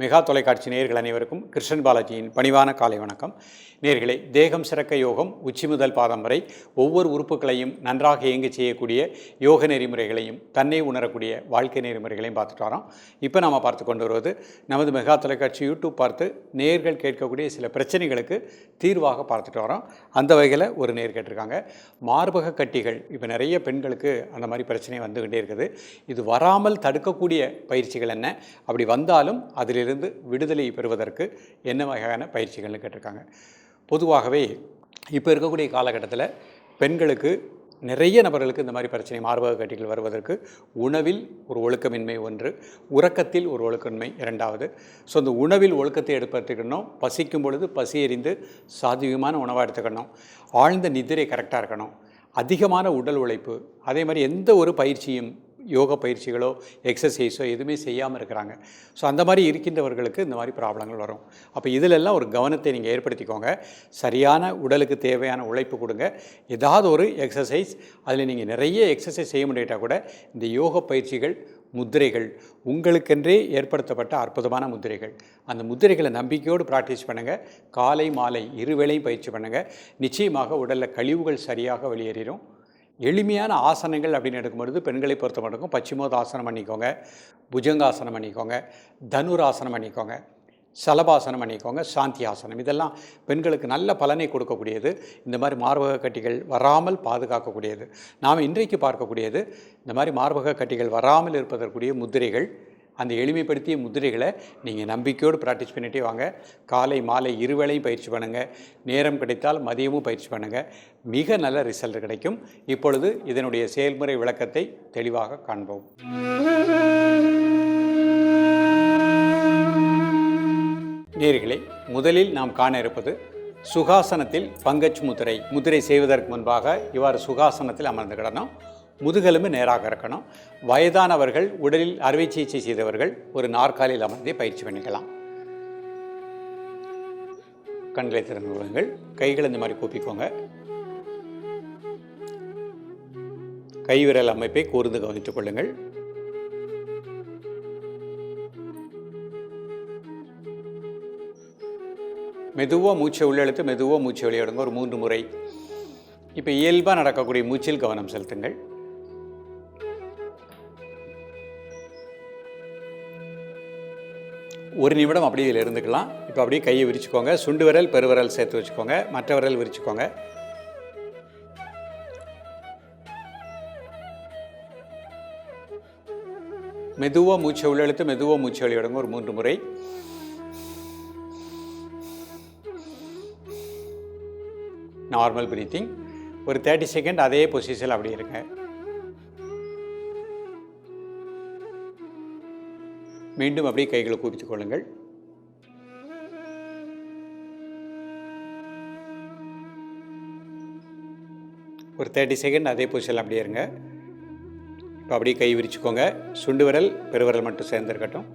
Mega தொலைக்காட்சி நேர்கள் அனைவருக்கும் கிருஷ்ணன் பாலாஜியின் பணிவான காலை வணக்கம். நேர்களை தேகம் சிறக்க யோகம் உச்சி முதல் பாதம் வரை ஒவ்வொரு உறுப்புகளையும் நன்றாக இயங்க செய்யக்கூடிய யோக நெறிமுறைகளையும் தன்னை உணரக்கூடிய வாழ்க்கை நெறிமுறைகளையும் பார்த்துட்டு வரோம். இப்போ நாம் பார்த்து கொண்டு வருவது நமது மெகா தொலைக்காட்சி யூடியூப் பார்த்து நேர்கள் கேட்கக்கூடிய சில பிரச்சனைகளுக்கு தீர்வாக பார்த்துட்டு வரோம். அந்த வகையில் ஒரு நேர் கேட்டிருக்காங்க. மார்பக கட்டிகள் இப்போ நிறைய பெண்களுக்கு அந்த மாதிரி பிரச்சனை வந்துக்கிட்டே இருக்குது. இது வராமல் தடுக்கக்கூடிய பயிற்சிகள் என்ன? அப்படி வந்தாலும் அதிலிருந்து விடுதலை பெறுவதற்கு என்ன வகையான பயிற்சிகள்னு கேட்டிருக்காங்க. பொதுவாகவே இப்போ இருக்கக்கூடிய காலகட்டத்தில் பெண்களுக்கு நிறைய நபர்களுக்கு இந்த மாதிரி பிரச்சனை மார்பக கட்டிகள் வருவதற்கு உணவில் ஒரு ஒழுக்கமின்மை ஒன்று உறக்கத்தில் ஒரு ஒழுக்கமின்மை இரண்டாவது. ஸோ இந்த உணவில் ஒழுக்கத்தை எடுத்துக்கணும் பசிக்கும் பொழுது பசி எறிந்து சாத்வீகமான உணவாக எடுத்துக்கணும் ஆழ்ந்த நிதிரை கரெக்டாக இருக்கணும் அதிகமான உடல் உழைப்பு அதே மாதிரி எந்த ஒரு பயிற்சியும் யோக பயிற்சிகளோ எக்ஸசைஸோ எதுவுமே செய்யாமல் இருக்கிறாங்க. ஸோ அந்த மாதிரி இருக்கின்றவர்களுக்கு இந்த மாதிரி ப்ராப்ளங்கள் வரும். அப்போ இதிலெல்லாம் ஒரு கவனத்தை நீங்கள் ஏற்படுத்திக்கோங்க. சரியான உடலுக்கு தேவையான உழைப்பு கொடுங்க. ஏதாவது ஒரு எக்ஸசைஸ் அதில் நீங்கள் நிறைய எக்ஸசைஸ் செய்ய முடியாட்டா கூட இந்த யோக பயிற்சிகள் முத்திரைகள் உங்களுக்கென்றே ஏற்படுத்தப்பட்ட அற்புதமான முத்திரைகள் அந்த முத்திரைகளை நம்பிக்கையோடு ப்ராக்டிஸ் பண்ணுங்கள் காலை மாலை இருவேளையும் பயிற்சி பண்ணுங்கள் நிச்சயமாக உடலில் கழிவுகள் சரியாக வெளியேறிடும் எளிமையான ஆசனங்கள் அப்படின்னு எடுக்கும்பொழுது பெண்களை பொறுத்த மட்டும் பச்சிமோத ஆசனம் பண்ணிக்கோங்க புஜங்காசனம் பண்ணிக்கோங்க தனுராசனம் பண்ணிக்கோங்க சலபாசனம் பண்ணிக்கோங்க சாந்தி ஆசனம் இதெல்லாம் பெண்களுக்கு நல்ல பலனை கொடுக்கக்கூடியது. இந்த மாதிரி மார்பக கட்டிகள் வராமல் பாதுகாக்கக்கூடியது. நாம் இன்றைக்கு பார்க்கக்கூடியது இந்த மாதிரி மார்பக கட்டிகள் வராமல் இருப்பதற்குரிய முதிரைகள் அந்த எளிமைப்படுத்திய முதிரைகளை நீங்கள் நம்பிக்கையோடு ப்ராக்டிஸ் பண்ணிகிட்டே வாங்க. காலை மாலை இருவேளையும் பயிற்சி பண்ணுங்கள் நேரம் கிடைத்தால் மதியமும் பயிற்சி பண்ணுங்கள் மிக நல்ல ரிசல்ட் கிடைக்கும். இப்பொழுது இதனுடைய செயல்முறை விளக்கத்தை தெளிவாக காண்போம். நேர்களை முதலில் நாம் காண இருப்பது சுகாசனத்தில் பங்கஜ் முதிரை. முதிரை செய்வதற்கு முன்பாக இவ்வாறு சுகாசனத்தில் அமர்ந்து கிடணும் முதுகெலும்பு நேராக இருக்கணும். வயதானவர்கள் உடலில் அறுவை சிகிச்சை செய்தவர்கள் ஒரு நாற்காலியில் அமர்ந்தே பயிற்சி பண்ணிக்கலாம். கண்களை திறந்து கொள்ளுங்கள். கைகள் இந்த மாதிரி கூப்பிக்கோங்க. கைவிரல் அமைப்பை கூர்ந்து கவனித்துக் கொள்ளுங்கள். மெதுவாக மூச்சை உள்ளெழுத்து மெதுவாக மூச்சை வெளியிடுங்க ஒரு மூன்று முறை. இப்போ இயல்பாக நடக்கக்கூடிய மூச்சில் கவனம் செலுத்துங்கள். ஒரு நிமிடம் அப்படியே இதில் இருந்துக்கலாம். இப்போ அப்படியே கையை விரிச்சுக்கோங்க. சுண்டு விரல் பெருவிரல் சேர்த்து வச்சுக்கோங்க. மற்ற விரல் விரிச்சுக்கோங்க. மெதுவாக மூச்சை உள்ளெழுத்து மெதுவாக மூச்சை வெளியிடுங்க. ஒரு மூன்று முறை. நார்மல் ப்ரீத்திங் ஒரு தேர்ட்டி செகண்ட் அதே பொசிஷனில் அப்படி இருங்க. மீண்டும் அப்படியே கைகளை குவித்துக் கொள்ளுங்கள். ஒரு தேர்ட்டி செகண்ட் அதே பொசிஷன் அப்படியே இருங்க. இப்போ அப்படியே கை விரிச்சுக்கோங்க. சுண்டு விரல் பெருவிரல் மட்டும் சேர்ந்துருக்கட்டும்.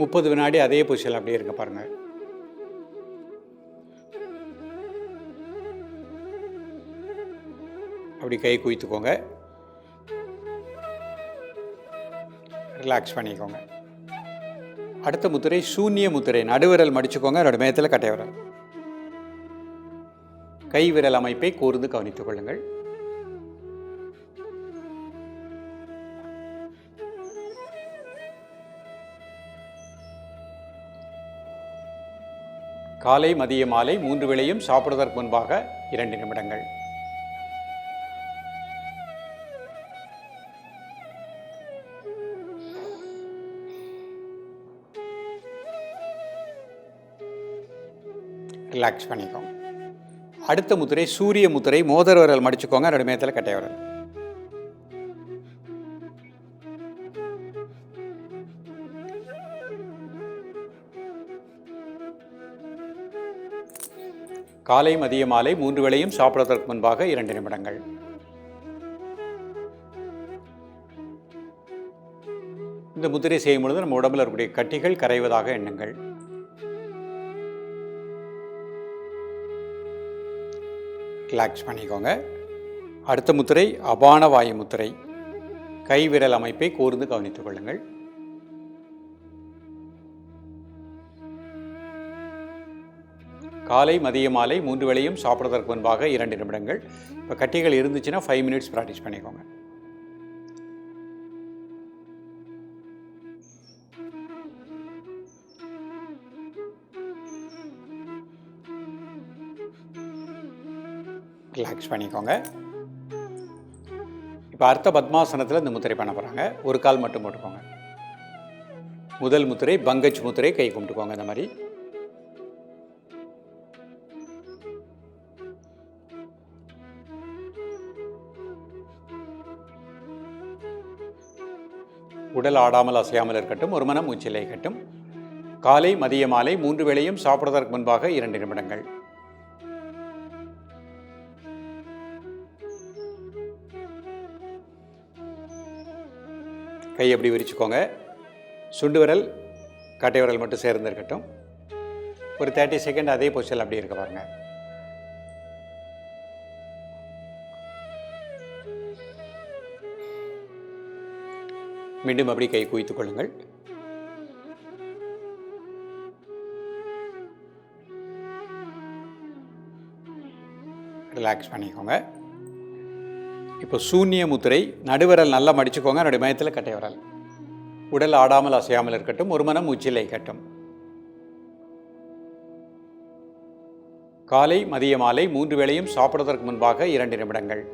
முப்பது வினாடி அதே பொசிஷன் அப்படியே இருங்க பாருங்கள் அப்படி கை குவித்துக்கோங்க. ரிலாக்ஸ் பண்ணிக்கோங்க. அடுத்த முத்திரை சூன்ய முத்திரை நடுவிரல் மடிச்சுக்கோங்க ரெண்டு மேத்தில் கட்டை விரல். கை விரல் அமைப்பை கூர்ந்து கவனித்துக் கொள்ளுங்கள். காலை மதிய மாலை மூன்று வேளையும் சாப்பிடுவதற்கு முன்பாக இரண்டு நிமிடங்கள். ரிலாக்ஸ் பண்ணிக்கோங்க அடுத்த முத்திரை சூரிய முத்திரை மோதரவர்கள் விரல் மடிச்சுக்கோங்க. ரெண்டு மேத்தில் கட்டை விரல் காலை மதிய மாலை மூன்று வேளையும் சாப்பிடுவதற்கு முன்பாக இரண்டு நிமிடங்கள். இந்த முத்திரை செய்யும் பொழுது நம்ம உடம்பில் இருக்கக்கூடிய கட்டிகள் கரைவதாக எண்ணுங்கள். ரிலாக்ஸ் பண்ணிக்கோங்க. அடுத்த முத்திரை அபான வாயு முத்திரை. கைவிரல் அமைப்பை கூர்ந்து கவனித்துக் கொள்ளுங்கள். காலை மதிய மாலை மூன்று வேளையும் சாப்பிட்றதற்கு முன்பாக இரண்டு நிமிடங்கள். இப்போ கட்டிகள் இருந்துச்சுன்னா ஃபைவ் மினிட்ஸ் ப்ராக்டிஸ் பண்ணிக்கோங்க. ரிலாக்ஸ் பண்ணிக்கோங்க. இப்போ அர்த்த பத்மாசனத்தில் இந்த முத்திரை பண்ண போகிறாங்க ஒரு கால் மட்டும் போட்டுக்கோங்க. முதல் முத்திரை பங்கஜ் முத்திரை கை கும்பிட்டுக்கோங்க இந்த மாதிரி. உடல் ஆடாமல் அசையாமல் இருக்கட்டும் ஒரு மனம் மூச்சிலை இருக்கட்டும். காலை மதிய மாலை மூன்று வேளையும் சாப்பிடுவதற்கு முன்பாக இரண்டு நிமிடங்கள். கை எப்படி விரிச்சுக்கோங்க. சுண்டு விரல் கட்டை விரல் மட்டும் சேர்ந்து இருக்கட்டும். ஒரு தேர்ட்டி செகண்ட் அதே பொசிஷன் அப்படியே இருக்க பாருங்க. மீண்டும் அப்படி கை குவித்துக் கொள்ளுங்கள். ரிலாக்ஸ் பண்ணிக்கோங்க. இப்போ சூன்ய முத்திரை நடுவிரல் நல்லா மடிச்சுக்கோங்க என்னுடைய மயத்தில் கட்டை விரல். உடல் ஆடாமல் அசையாமல் இருக்கட்டும் ஒரு மனம் உச்சிலை கட்டும். காலை மதிய மாலை மூன்று வேளையும் சாப்பிடுவதற்கு முன்பாக இரண்டு நிமிடங்கள்.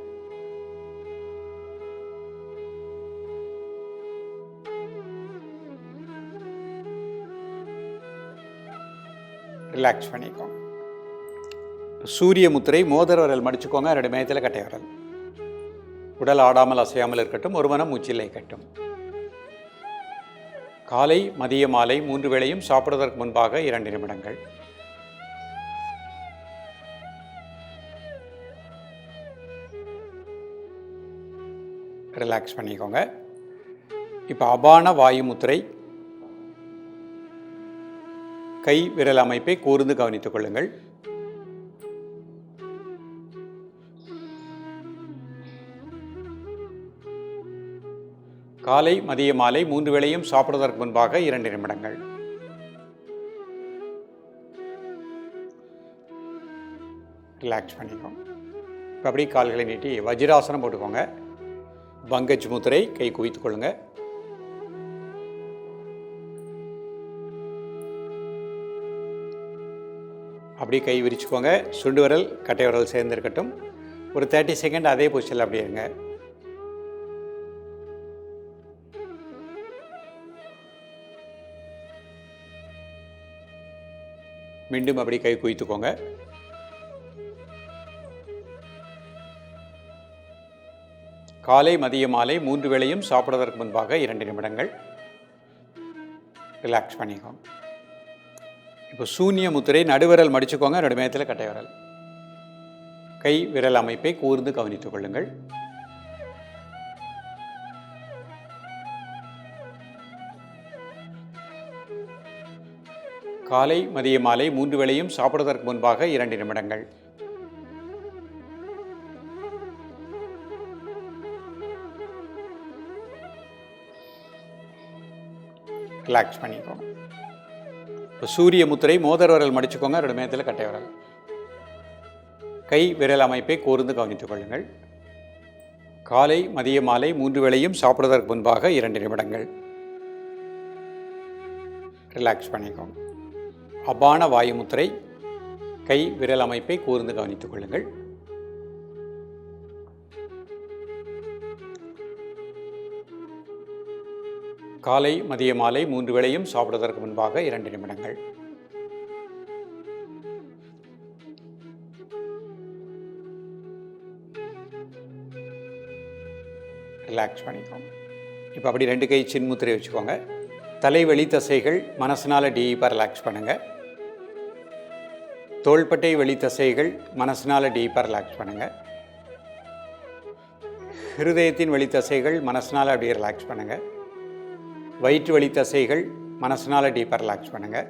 ரிலாக்ஸ் பண்ணிக்கோங்க. சூரிய முத்திரை மோதிர விரல் மடிச்சுக்கோங்க என்னுடைய மயத்தில் கட்டை விரல். உடல் ஆடாமல் அசையாமல் இருக்கட்டும் ஒரு மனம் கட்டும். காலை மதிய மாலை மூன்று வேளையும் சாப்பிடுவதற்கு முன்பாக இரண்டு நிமிடங்கள். ரிலாக்ஸ் பண்ணிக்கோங்க. இப்போ அபான வாயு முத்திரை. கை விரல் அமைப்பை கூர்ந்து கவனித்துக் கொள்ளுங்கள். காலை மதிய மாலை மூன்று வேளையும் சாப்பிடுவதற்கு முன்பாக இரண்டு நிமிடங்கள். ரிலாக்ஸ் பண்ணிக்கோங்க இப்போ அப்படியே கால்களை நீட்டி வஜ்ராசனம் போட்டுக்கோங்க. பங்கஜ் முத்திரை கை குவித்துக் கொள்ளுங்க. அப்படியே கை விரிச்சுக்கோங்க. சுண்டு விரல் கட்டை விரல் சேர்ந்து இருக்கட்டும் ஒரு தேர்ட்டி செகண்ட் அதே பொசிஷனில் அப்படியே இருங்க. மீண்டும் அப்படி கை குவித்துக்கோங்க. காலை மதிய மாலை மூன்று வேளையும் சாப்பிடுவதற்கு முன்பாக இரண்டு நிமிடங்கள் ரிலாக்ஸ் பண்ணிக்கோங்க. இப்போ சூன்ய முத்திரை நடுவிரல் மடிச்சுக்கோங்க. ரெண்டு கட்டை விரல். கை விரல் அமைப்பை கூர்ந்து கவனித்துக் கொள்ளுங்கள். காலை மதிய மாலை மூன்று வேளையும் சாப்பிடுவதற்கு முன்பாக இரண்டு நிமிடங்கள். ரிலாக்ஸ் பண்ணிக்கோங்க இப்போ சூரிய முத்திரை மோதர் விரல் மடிச்சுக்கோங்க ரெண்டு நேரத்தில் கட்டை விரல். கை விரல் அமைப்பை கூர்ந்து கவனித்துக் கொள்ளுங்கள். காலை மதிய மாலை மூன்று வேளையும் சாப்பிடுவதற்கு முன்பாக இரண்டு நிமிடங்கள். ரிலாக்ஸ் பண்ணிக்கோங்க அபான வாயுமுத்திரை கை விரல் அமைப்பை கூர்ந்து கவனித்துக் கொள்ளுங்கள். காலை மதிய மாலை மூன்று வேளையும் சாப்பிடுவதற்கு முன்பாக இரண்டு நிமிடங்கள். ரிலாக்ஸ் பண்ணிக்கோங்க. இப்போ அப்படி ரெண்டு கை சின்முத்திரை வச்சுக்கோங்க. தலைவலி தசைகள் மனசனால் டீப்பாக ரிலாக்ஸ் பண்ணுங்கள் தோள்பட்டை வெளி தசைகள் மனசினால் டீப்பாக ரிலாக்ஸ் பண்ணுங்கள் ஹிருதயத்தின் வெளி தசைகள் மனசினால் அப்படியே ரிலாக்ஸ் பண்ணுங்கள் வயிற்று வலி தசைகள் மனசினால் டீப்பாக ரிலாக்ஸ் பண்ணுங்கள்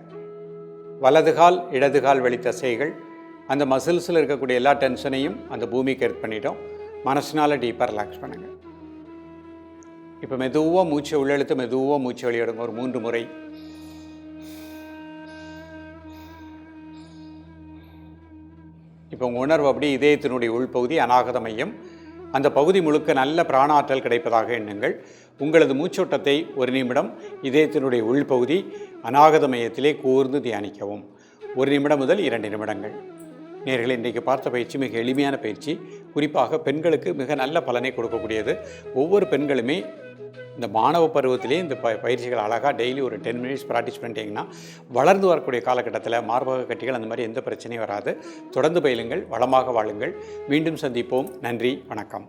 வலது கால் இடது கால் வெளி தசைகள் அந்த மசில்ஸில் இருக்கக்கூடிய எல்லா டென்ஷனையும் அந்த பூமிக்கு எர்த் பண்ணிட்டோம். மனசினால் டீப்பாக ரிலாக்ஸ் பண்ணுங்கள் இப்போ மெதுவாக மூச்சை உள்ளெழுத்து மெதுவாக மூச்சை வெளியிடுங்க. ஒரு மூன்று முறை இப்போ உங்கள் உணர்வு அப்படி இதயத்தினுடைய உள்பகுதி அநாகத மையம். அந்த பகுதி முழுக்க நல்ல பிராணாற்றல் கிடைப்பதாக எண்ணுங்கள். உங்களது மூச்சோட்டத்தை ஒரு நிமிடம் இதயத்தினுடைய உள்பகுதி அநாகத மையத்திலே கூர்ந்து தியானிக்கவும். ஒரு நிமிடம் முதல் இரண்டு நிமிடங்கள். நேர்களை இன்றைக்கு பார்த்த பயிற்சி மிக எளிமையான பயிற்சி. குறிப்பாக பெண்களுக்கு மிக நல்ல பலனை கொடுக்கக்கூடியது. ஒவ்வொரு பெண்களுமே இந்த மாணவ பருவத்திலே இந்த ப பயிற்சிகள் அழகாக டெய்லி ஒரு டென் மினிட்ஸ் ப்ராக்டிஸ் பண்ணிட்டீங்கன்னா வளர்ந்து வரக்கூடிய காலகட்டத்தில் மார்பக கட்டிகள் அந்த மாதிரி எந்த பிரச்சனையும் வராது. தொடர்ந்து பயிலுங்கள் வளமாக வாழுங்கள். மீண்டும் சந்திப்போம். நன்றி வணக்கம்.